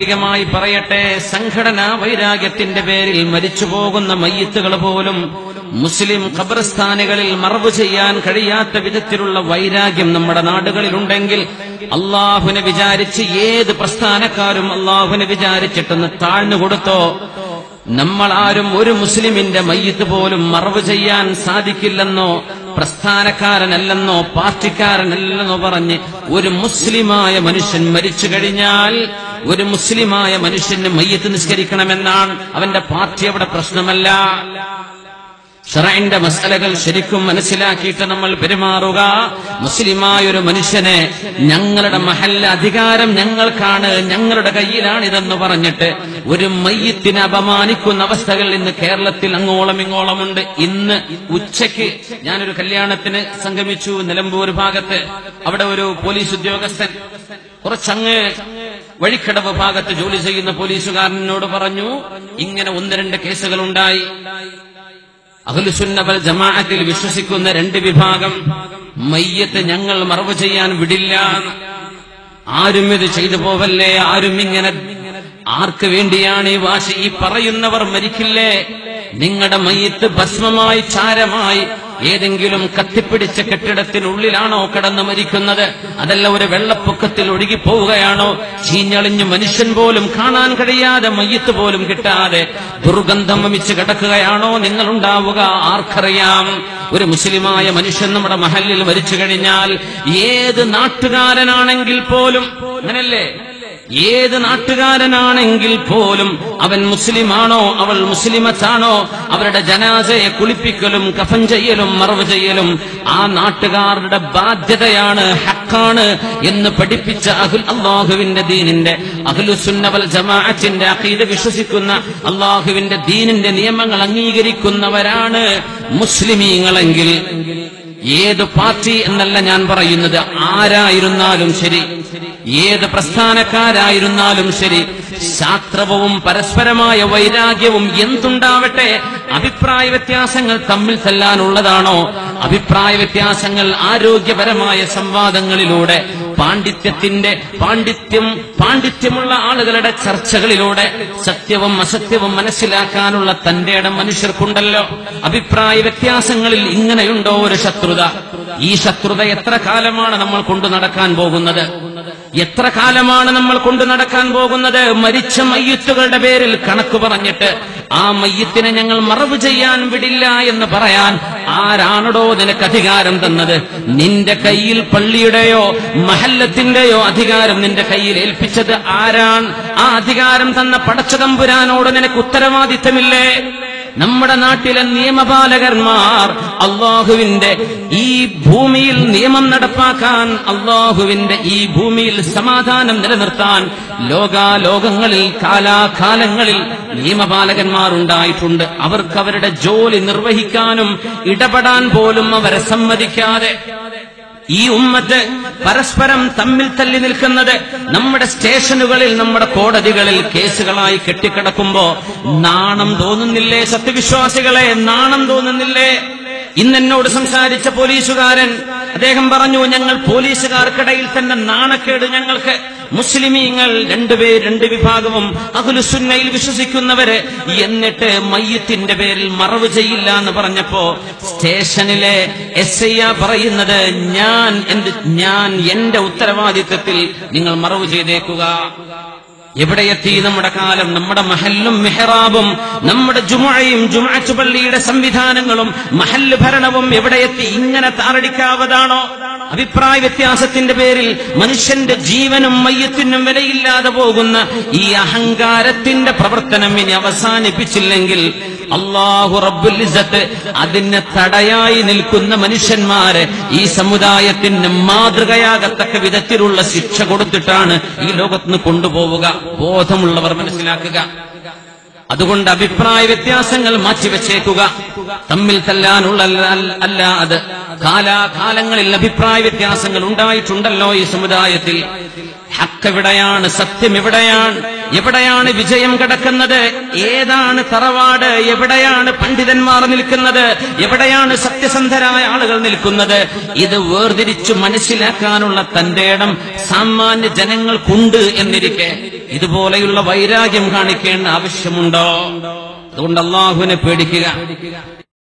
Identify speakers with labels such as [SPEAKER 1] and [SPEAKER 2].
[SPEAKER 1] മായി പറയട്ടെ സംഘടനാ വൈരാഗ്യത്തിന്റെ പേരിൽ മരിച്ചു പോകുന്ന മയ്യത്തുകൾ പോലും മുസ്ലിം ഖബർസ്ഥാനുകളിൽ മറവ് ചെയ്യാൻ കഴിയാത്ത വിധത്തിലുള്ള വൈരാഗ്യം നമ്മുടെ നാടുകളിലുണ്ടെങ്കിൽ അള്ളാഹുനെ വിചാരിച്ച് ഏത് പ്രസ്ഥാനക്കാരും അള്ളാഹുനെ വിചാരിച്ചിട്ടൊന്ന് താഴ്ന്നു കൊടുത്തോ. നമ്മൾ ആരും ഒരു മുസ്ലിമിന്റെ മയ്യത്ത് പോലും മറവ് ചെയ്യാൻ സാധിക്കില്ലെന്നോ പ്രസ്ഥാനക്കാരനല്ലെന്നോ പാർട്ടിക്കാരനല്ലെന്നോ പറഞ്ഞ് ഒരു മുസ്ലിമായ മനുഷ്യൻ മരിച്ചു കഴിഞ്ഞാൽ ഒരു മുസ്ലിമായ മനുഷ്യന് മയ്യത്ത് നിസ്കരിക്കണമെന്നാണ് അവന്റെ പാർട്ടി അവിടെ പ്രശ്നമല്ല. ഷറൈന്റെ മസലകൾ ശരിക്കും മനസ്സിലാക്കിയിട്ട് നമ്മൾ പെരുമാറുക. മുസ്ലിമായ ഒരു മനുഷ്യനെ ഞങ്ങളുടെ മഹല്ല അധികാരം ഞങ്ങൾക്കാണ് ഞങ്ങളുടെ കയ്യിലാണിതെന്ന് പറഞ്ഞിട്ട് ഒരു മയ്യത്തിനെ അപമാനിക്കുന്ന അവസ്ഥകൾ ഇന്ന് കേരളത്തിൽ അങ്ങോളം ഇങ്ങോളമുണ്ട് ഇന്ന് ഉച്ചയ്ക്ക് ഞാനൊരു കല്യാണത്തിന് സംഗമിച്ചു നിലമ്പൂർ ഭാഗത്ത്. അവിടെ ഒരു പോലീസ് ഉദ്യോഗസ്ഥൻ കുറച്ചങ്ങ് വഴിക്കടവ് ഭാഗത്ത് ജോലി ചെയ്യുന്ന പോലീസുകാരനോട് പറഞ്ഞു ഇങ്ങനെ ഒന്ന് രണ്ട് കേസുകൾ ഉണ്ടായി അഖിലുസുന്നവൽ ജമാഅത്തിൽ വിശ്വസിക്കുന്ന രണ്ട് വിഭാഗം മയ്യത്ത് ഞങ്ങൾ മറവ് ചെയ്യാൻ വിടില്ല. ആരും ഇത് ചെയ്തു പോവല്ലേ? ആരും ഇങ്ങനെ ആർക്ക് വേണ്ടിയാണ് ഈ വാശി? ഈ പറയുന്നവർ മരിക്കില്ലേ? നിങ്ങളുടെ മയ്യത്ത് ഭസ്മമായി ചാരമായി ഏതെങ്കിലും കത്തിപ്പിടിച്ച കെട്ടിടത്തിനുള്ളിലാണോ കിടന്ന് മരിക്കുന്നത്? അതല്ല ഒരു വെള്ളപ്പൊക്കത്തിൽ ഒഴുകിപ്പോവുകയാണോ? ചീഞ്ഞളിഞ്ഞ് മനുഷ്യൻ പോലും കാണാൻ കഴിയാതെ മയ്യത്ത് പോലും കിട്ടാതെ ദുർഗന്ധം വമിച്ച് കിടക്കുകയാണോ നിങ്ങളുണ്ടാവുക? ആർക്കറിയാം. ഒരു മുസ്ലിമായ മനുഷ്യൻ നമ്മുടെ മഹലിൽ മരിച്ചു കഴിഞ്ഞാൽ ഏത് നാട്ടുകാരനാണെങ്കിൽ പോലും അങ്ങനല്ലേ? ഏത് നാട്ടുകാരനാണെങ്കിൽ പോലും അവൻ മുസ്ലിമാണോ അവൾ മുസ്ലിമത്താണോ അവരുടെ ജനാസയെ കുളിപ്പിക്കലും കഫൻ ചെയ്യലും മറവ് ചെയ്യലും ആ നാട്ടുകാരുടെ ബാധ്യതയാണ് ഹക്കാണ് എന്ന് പഠിപ്പിച്ച അഹുൽ അള്ളാഹുവിന്റെ ദീനിന്റെ അഹുലുസുന്നവൽ ജമാഅത്തിന്റെ അഖീദ വിശ്വസിക്കുന്ന അള്ളാഹുവിന്റെ ദീനിന്റെ നിയമങ്ങൾ അംഗീകരിക്കുന്നവരാണ് മുസ്ലിമീങ്ങളെങ്കിൽ. ഏത് പാർട്ടി എന്നല്ല ഞാൻ പറയുന്നത് ആരായിരുന്നാലും ശരി. ഏത് പ്രസ്ഥാനക്കാരായിരുന്നാലും ശരി ശാസ്ത്രവും പരസ്പരമായ വൈരാഗ്യവും എന്തുണ്ടാവട്ടെ അഭിപ്രായ വ്യത്യാസങ്ങൾ തമ്മിൽ തല്ലാനുള്ളതാണോ? അഭിപ്രായ വ്യത്യാസങ്ങൾ ആരോഗ്യപരമായ സംവാദങ്ങളിലൂടെ പാണ്ഡിത്യത്തിന്റെ പാണ്ഡിത്യം പാണ്ഡിത്യമുള്ള ആളുകളുടെ ചർച്ചകളിലൂടെ സത്യവും അസത്യവും മനസ്സിലാക്കാനുള്ള തന്റെ ഇടം മനുഷ്യർക്കുണ്ടല്ലോ. അഭിപ്രായ വ്യത്യാസങ്ങളിൽ ഇങ്ങനെയുണ്ടോ ഒരു ശത്രുത? ഈ ശത്രുത എത്ര കാലമാണ് നമ്മൾ കൊണ്ടു നടക്കാൻ പോകുന്നത്? എത്ര കാലമാണ് നമ്മൾ കൊണ്ടു നടക്കാൻ പോകുന്നത്? മരിച്ച മയ്യത്തുകളുടെ പേരിൽ കണക്ക് പറഞ്ഞിട്ട് ആ മയ്യത്തിനെ ഞങ്ങൾ മറവ് ചെയ്യാൻ വിടില്ല എന്ന് പറയാൻ ആരാണോ നിനക്ക് അധികാരം തന്നത്? നിന്റെ കയ്യിൽ പള്ളിയുടെയോ മഹല്ലത്തിന്റെയോ അധികാരം നിന്റെ കയ്യിൽ ഏൽപ്പിച്ചത് ആരാണ്? ആ അധികാരം തന്ന പടച്ചതമ്പുരാനോട് നിനക്ക് ഉത്തരവാദിത്തമില്ലേ? നമ്മുടെ നാട്ടിലെ നിയമപാലകന്മാർ അള്ളാഹുവിന്റെ ഈ ഭൂമിയിൽ നിയമം നടപ്പാക്കാൻ അള്ളാഹുവിന്റെ ഈ ഭൂമിയിൽ സമാധാനം നിലനിർത്താൻ ലോകാലോകങ്ങളിൽ കാലാകാലങ്ങളിൽ നിയമപാലകന്മാർ ഉണ്ടായിട്ടുണ്ട് അവർക്ക് അവരുടെ ജോലി നിർവഹിക്കാനും ഇടപെടാൻ പോലും അവരെ സമ്മതിക്കാതെ ഈ ഉമ്മത്ത് പരസ്പരം തമ്മിൽ തല്ലി നിൽക്കുന്നത് നമ്മുടെ സ്റ്റേഷനുകളിൽ നമ്മുടെ കോടതികളിൽ കേസുകളായി കെട്ടിക്കിടക്കുമ്പോ നാണം തോന്നുന്നില്ലേ സത്യവിശ്വാസികളെ? നാണം തോന്നുന്നില്ലേ? ഇന്നെന്നോട് സംസാരിച്ച പോലീസുകാരൻ അദ്ദേഹം പറഞ്ഞു ഞങ്ങൾ പോലീസുകാർക്കിടയിൽ തന്നെ നാണക്കേട് ഞങ്ങൾക്ക്. മുസ്ലിമീങ്ങൾ രണ്ടുപേർ രണ്ട് വിഭാഗവും അഹുലുസുന്നയിൽ വിശ്വസിക്കുന്നവര്. എന്നിട്ട് മയ്യത്തിന്റെ പേരിൽ മറവ് ചെയ്യില്ല എന്ന് പറഞ്ഞപ്പോ സ്റ്റേഷനിലെ എസ് ഐ പറയുന്നത് ഞാൻ എന്ത് ഞാൻ എന്റെ ഉത്തരവാദിത്വത്തിൽ നിങ്ങൾ മറവ് ചെയ്തേക്കുക. എവിടെയെത്തി നമ്മുടെ കാലം നമ്മുടെ മഹല്ലും മെഹറാബും നമ്മുടെ ജുമായും ജുമാച്ചു പള്ളിയുടെ സംവിധാനങ്ങളും മഹല്ല് ഭരണവും എവിടെയെത്തി ഇങ്ങനെ താറടിക്കാവതാണോ? അഭിപ്രായ വ്യത്യാസത്തിന്റെ പേരിൽ മനുഷ്യന്റെ ജീവനും മയ്യത്തിനും വിലയില്ലാതെ പോകുന്ന ഈ അഹങ്കാരത്തിന്റെ പ്രവർത്തനം ഇനി അവസാനിപ്പിച്ചില്ലെങ്കിൽ അള്ളാഹു റബ്ബുൽ ഇസ്സത്ത് അതിന് തടയായി നിൽക്കുന്ന മനുഷ്യന്മാരെ ഈ സമുദായത്തിന് മാതൃകയാകത്തക്ക വിധത്തിലുള്ള ശിക്ഷ കൊടുത്തിട്ടാണ് ഈ ലോകത്തിന് കൊണ്ടുപോവുക. ബോധമുള്ളവർ മനസ്സിലാക്കുക. അതുകൊണ്ട് അഭിപ്രായ വ്യത്യാസങ്ങൾ മാറ്റിവെച്ചേക്കുക തമ്മിൽ തല്ലാനുള്ള അല്ല- അത്. കാലാകാലങ്ങളിൽ അഭിപ്രായ വ്യത്യാസങ്ങൾ ഉണ്ടായിട്ടുണ്ടല്ലോ ഈ സമുദായത്തിൽ. ഹക്ക് എവിടെയാണ് സത്യം എവിടെയാണ് എവിടെയാണ് വിജയം കിടക്കുന്നത് ഏതാണ് തറവാട് എവിടെയാണ് പണ്ഡിതന്മാർ നിൽക്കുന്നത് എവിടെയാണ് സത്യസന്ധരായ ആളുകൾ നിൽക്കുന്നത് ഇത് വേർതിരിച്ചു മനസ്സിലാക്കാനുള്ള തന്റെ ഇടം സാമാന്യ ജനങ്ങൾക്കുണ്ട് എന്നിരിക്കെ. ഇതുപോലെയുള്ള വൈരാഗ്യം കാണിക്കേണ്ട ആവശ്യമുണ്ടോ? അതുകൊണ്ട് അള്ളാഹുവിനെ പേടിക്കുക.